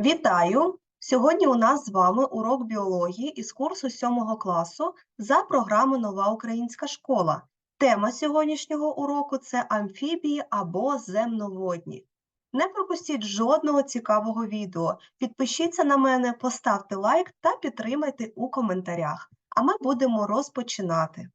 Вітаю! Сьогодні у нас з вами урок біології із курсу 7 класу за програмою Нова Українська школа. Тема сьогоднішнього уроку це амфібії або земноводні. Не пропустіть жодного цікавого відео. Підпишіться на мене, поставте лайк та підтримайте у коментарях. А ми будемо розпочинати.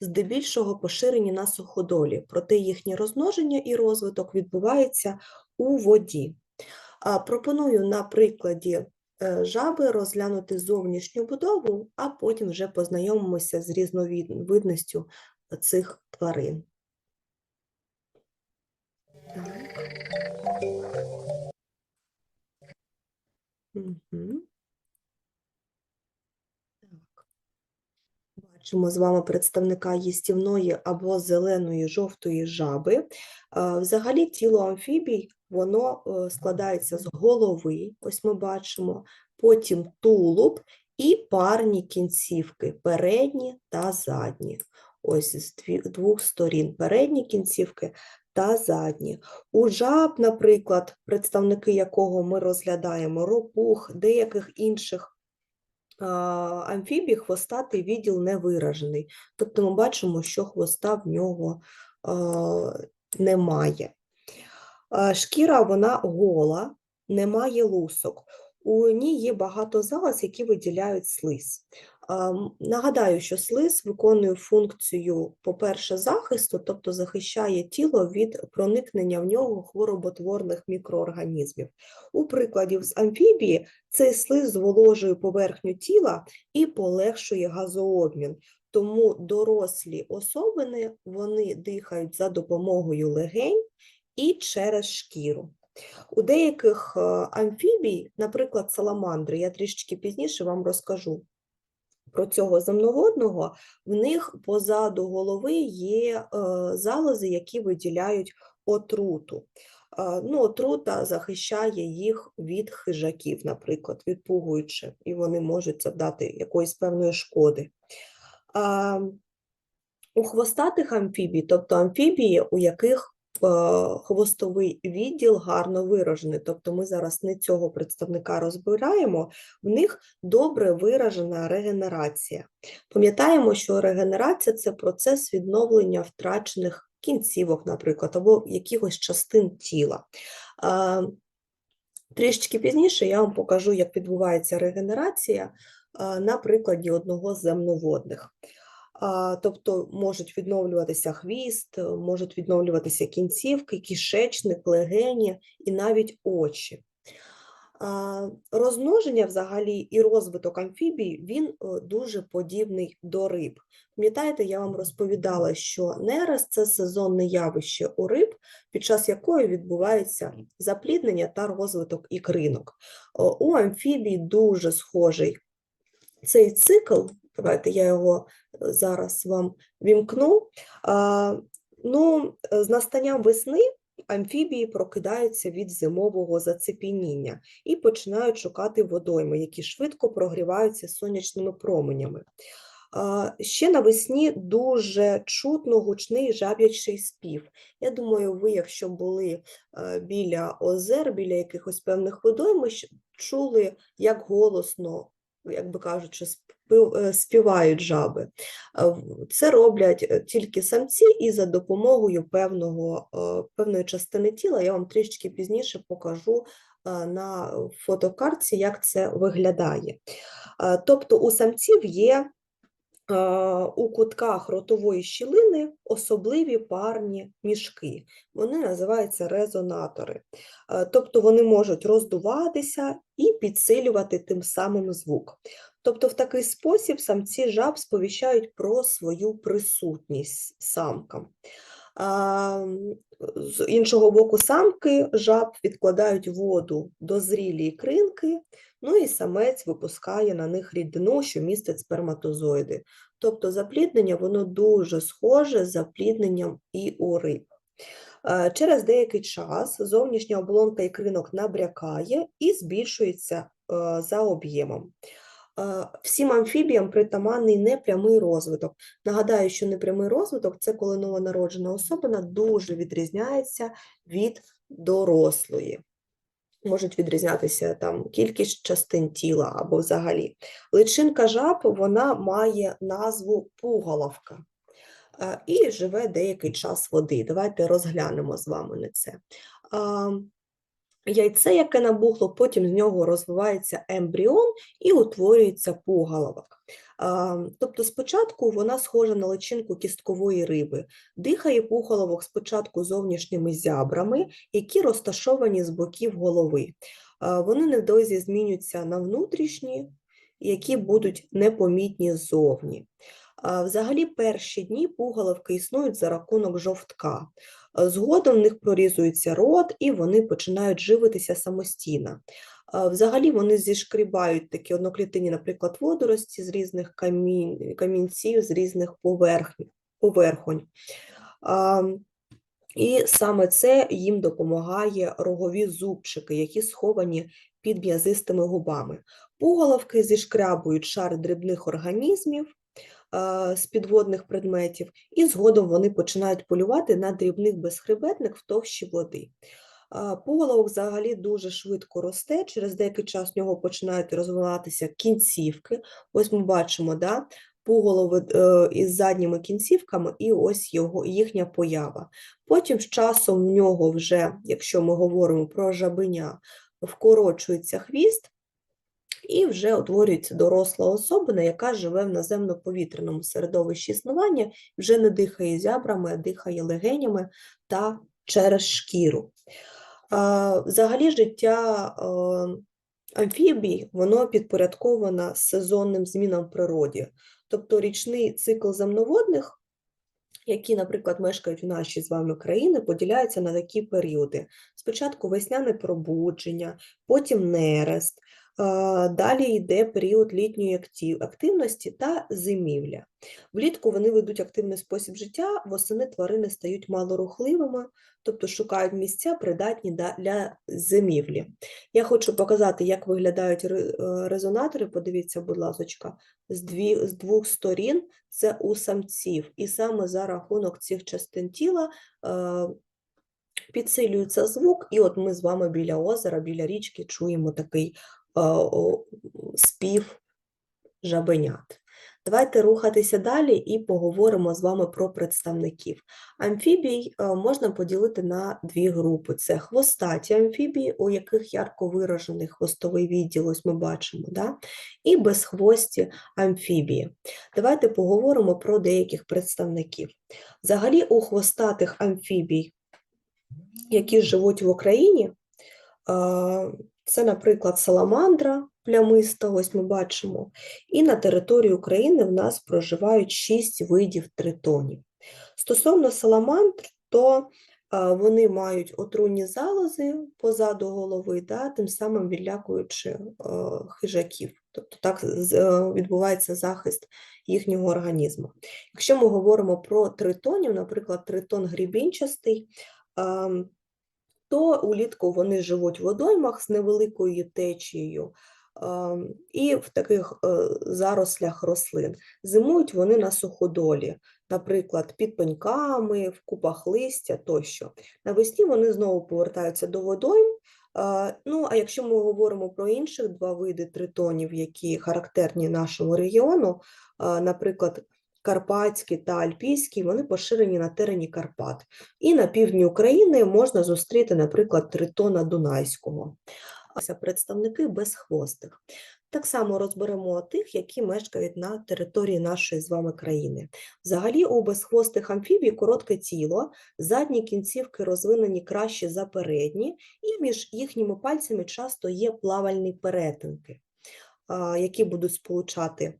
здебільшого поширені на суходолі, проте їхнє розмноження і розвиток відбувається у воді. Пропоную на прикладі е, жаби розглянути зовнішню будову, а потім вже познайомимося з різновидністю цих тварин. Бачимо з вами представника їстівної або зеленої жовтої жаби. Е, Взагалі тіло амфібій воно е, складається з голови, ось ми бачимо, потім тулуб і парні кінцівки, передні та задні. Ось з двох сторін передні кінцівки та задні. У жаб, наприклад, представники якого ми розглядаємо, ропух, деяких інших а, амфібій хвостатий відділ не виражений. Тобто ми бачимо, що хвоста в нього а, немає. Шкіра вона гола, немає лусок. У ній є багато залоз, які виділяють слиз. Нагадаю, що слиз виконує функцію, по-перше, захисту, тобто захищає тіло від проникнення в нього хвороботворних мікроорганізмів. У прикладі з амфібії цей слиз зволожує поверхню тіла і полегшує газообмін. Тому дорослі особини вони дихають за допомогою легень і через шкіру. У деяких е, амфібій, наприклад, саламандри, я трішечки пізніше вам розкажу про цього земноводного, в них позаду голови є е, залози, які виділяють отруту. Ну, отрута захищає їх від хижаків, наприклад, відпугуючи, і вони можуть завдати якоїсь певної шкоди. У хвостатих амфібій, тобто амфібії, у яких е, хвостовий відділ гарно виражений, тобто ми зараз не цього представника розбираємо, в них добре виражена регенерація. Пам'ятаємо, що регенерація це процес відновлення втрачених кінцівок, наприклад, або якихось частин тіла. Трішечки пізніше я вам покажу, як відбувається регенерація на прикладі одного з земноводних. Тобто можуть відновлюватися хвіст, е, можуть відновлюватися кінцівки, кишечник, легені і навіть очі. Розмноження взагалі і розвиток амфібій, він е, дуже подібний до риб. Пам'ятаєте, я вам розповідала, що нерест – це сезонне явище у риб, під час якої відбувається запліднення та розвиток ікринок. У амфібій дуже схожий цей цикл, давайте я його е, зараз вам вімкну. Ну, е, з настанням весни амфібії прокидаються від зимового зацепеніння і починають шукати водойми, які швидко прогріваються сонячними променями. Ще навесні дуже чутно гучний жаб'ячий спів. Я думаю, ви, якщо були е, біля озер, біля якихось певних водоймищ, чули, як голосно, як би кажучи, е, співають жаби. Це роблять е, тільки самці і за допомогою певного, е, певної частини тіла. Я вам трішки пізніше покажу на фотокартці, як це виглядає. Тобто у самців є у кутках ротової щілини особливі парні мішки. Вони називаються резонатори. Е, Тобто вони можуть роздуватися і підсилювати тим самим звук. Тобто в такий спосіб самці жаб сповіщають про свою присутність самкам. З іншого боку, самки жаб відкладають воду до зрілі ікринки, ну і самець випускає на них рідину, що містить сперматозоїди. Тобто запліднення воно дуже схоже з заплідненням і у риб. Е, Через деякий час зовнішня оболонка ікринок набрякає і збільшується е, за об'ємом. Всім амфібіям притаманний непрямий розвиток. Нагадаю, що непрямий розвиток це коли новонароджена особина дуже відрізняється від дорослої. можуть відрізнятися там кількість частин тіла або взагалі. Личинка жаб вона має назву пуголовка і живе деякий час води. Давайте розглянемо з вами на це. Яйце, яке набухло, потім з нього розвивається ембріон і утворюється пуголовок. А, Тобто спочатку вона схожа на личинку кісткової риби, дихає пуголовок спочатку зовнішніми зябрами, які розташовані з боків голови. Вони невдовзі змінюються на внутрішні, які будуть непомітні ззовні. Взагалі, перші дні пуголовки існують за рахунок жовтка. Згодом в них прорізується рот, і вони починають живитися самостійно. Взагалі вони зішкрібають такі одноклітинні, наприклад, водорості з різних камінь, камінців, з різних поверхонь. І саме це їм допомагає рогові зубчики, які сховані під м'язистими губами. Пуголовки зішкрябують шар дрібних організмів з підводних предметів, і згодом вони починають полювати на дрібних безхребетних в товщі води. А, Пуголовок взагалі дуже швидко росте, через деякий час в нього починають розвиватися кінцівки. Ось ми бачимо, да, пуголови е, із задніми кінцівками, і ось його, їхня поява. Потім з часом в нього вже, якщо ми говоримо про жабеня, вкорочується хвіст, і вже утворюється доросла особина, яка живе в наземно-повітряному середовищі існування, вже не дихає зябрами, а дихає легенями та через шкіру. Взагалі життя е, амфібій, воно підпорядковано сезонним змінам в природі. Тобто річний цикл земноводних, які, наприклад, мешкають в нашій з вами країні, поділяються на такі періоди. Спочатку весняне пробудження, потім нерест, далі йде період літньої активності та зимівля. Влітку вони ведуть активний спосіб життя, восени тварини стають малорухливими, тобто шукають місця, придатні для зимівлі. Я хочу показати, як виглядають е, резонатори. Подивіться, будь ласка, з, дві, з двох сторін це у самців, і саме за рахунок цих частин тіла е, підсилюється звук, і от ми з вами біля озера, біля річки чуємо такий спів жабенят. Давайте рухатися далі і поговоримо з вами про представників. Амфібій е, можна поділити на дві групи: це хвостаті амфібії, у яких ярко виражений хвостовий відділ, ось ми бачимо, да? і безхвості амфібії. Давайте поговоримо про деяких представників. Взагалі, у хвостатих амфібій, які живуть в Україні, е, це, наприклад, саламандра плямиста, ось ми бачимо, і на території України в нас проживають шість видів тритонів. Стосовно саламандр, то вони мають отруйні залози позаду голови, да, тим самим відлякуючи е, хижаків. Тобто так е, відбувається захист їхнього організму. Якщо ми говоримо про тритонів, наприклад, тритон грібінчастий, ам, то улітку вони живуть в водоймах з невеликою течією і в таких е, зарослях рослин. Зимують вони на суходолі, наприклад, під пеньками, в купах листя тощо. Навесні вони знову повертаються до водойм. Ну, а якщо ми говоримо про інших два види тритонів, які характерні нашому регіону, наприклад, Карпатський та Альпійський, вони поширені на терені Карпат. І на півдні України можна зустріти, наприклад, тритона Дунайського. Представники безхвостих. Так само розберемо тих, які мешкають на території нашої з вами країни. Взагалі, у безхвостих амфібій коротке тіло, задні кінцівки розвинені краще за передні, і між їхніми пальцями часто є плавальні перетинки, які будуть сполучати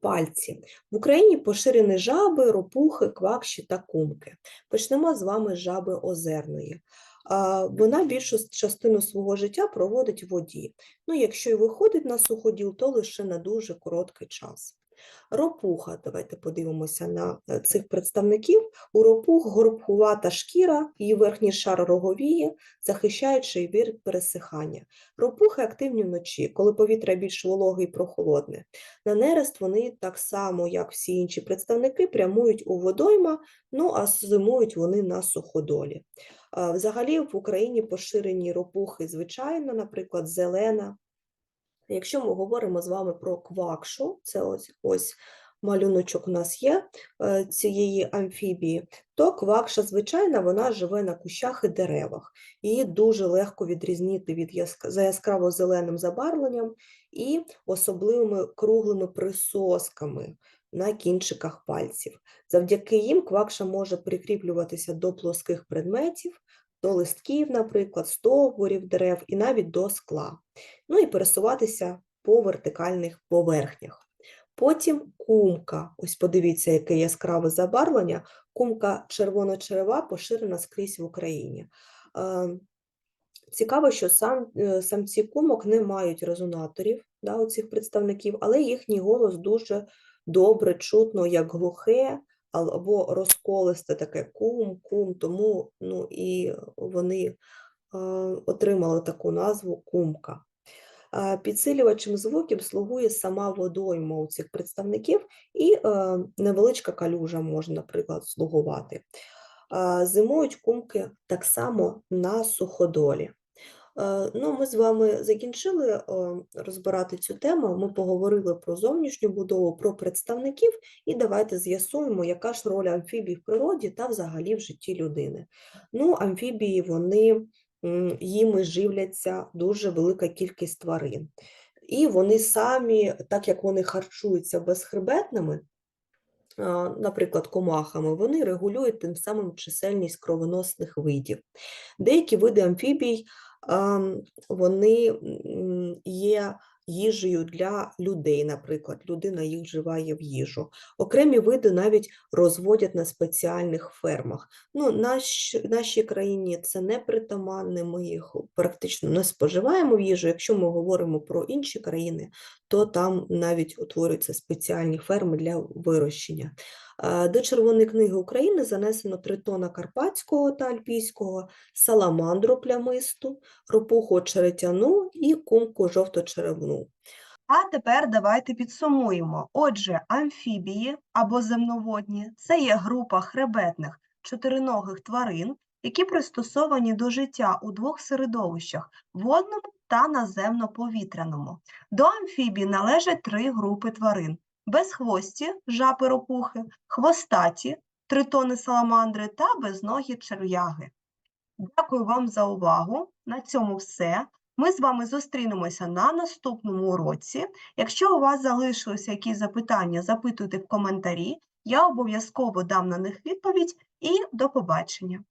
пальці. В Україні поширені жаби, ропухи, квакші та кумки. Почнемо з вами з жаби озерної. Вона більшу частину свого життя проводить в воді. Ну, якщо й виходить на суходіл, то лише на дуже короткий час. Ропуха, давайте подивимося на е, цих представників. У ропух горбкувата шкіра, її верхній шар роговіє, захищаючи від пересихання. Ропухи активні вночі, коли повітря більш вологе і прохолодне. На нерест вони так само, як всі інші представники, прямують у водойма, ну а зимують вони на суходолі. Взагалі в Україні поширені ропухи, звичайно, наприклад, зелена. Якщо ми говоримо з вами про квакшу, це ось, ось малюночок у нас є е, цієї амфібії, то квакша, звичайна, вона живе на кущах і деревах. Її дуже легко відрізнити від за яскраво зеленим забарвленням і особливими круглими присосками на кінчиках пальців. Завдяки їм квакша може прикріплюватися до плоских предметів, до листків, наприклад, стовбурів дерев і навіть до скла. Ну і пересуватися по вертикальних поверхнях. Потім кумка. Ось подивіться, яке яскраве забарвлення. Кумка червоно-черева поширена скрізь в Україні. Е, Цікаво, що сам, е, самці кумок не мають резонаторів да, у цих представників, але їхній голос дуже добре чутно, як глухе або розколисте таке кум, кум, тому ну, і вони отримали таку назву кумка. Підсилювачем звуків слугує сама водойма у цих представників, і е, невеличка калюжа може, наприклад, слугувати. Зимують кумки так само на суходолі. Е, Ну, ми з вами закінчили е, розбирати цю тему. Ми поговорили про зовнішню будову, про представників, і давайте з'ясуємо, яка ж роль амфібій в природі та взагалі в житті людини. Ну, амфібії вони їми живляться дуже велика кількість тварин. І вони самі, так як вони харчуються безхребетними, наприклад, комахами, вони регулюють тим самим чисельність кровоносних видів. Деякі види амфібій ам, вони є їжею для людей, наприклад, людина їх вживає в їжу. Окремі види навіть розводять на спеціальних фермах. Ну, наш, нашій країні це не притаманне, ми їх практично не споживаємо в їжу. Якщо ми говоримо про інші країни, то там навіть утворюються спеціальні ферми для вирощення. До Червоної книги України занесено тритона карпатського та альпійського, саламандру плямисту, ропуху очеретяну і кумку жовточеревну. А тепер давайте підсумуємо. Отже, амфібії або земноводні це є група хребетних чотириногих тварин, які пристосовані до життя у двох середовищах водному та наземно-повітряному. До амфібій належать три групи тварин: безхвості жаби ропухи, хвостаті тритони саламандри та безногі черв'яги. Дякую вам за увагу. На цьому все. Ми з вами зустрінемося на наступному уроці. Якщо у вас залишилися якісь запитання, запитуйте в коментарі. Я обов'язково дам на них відповідь і до побачення.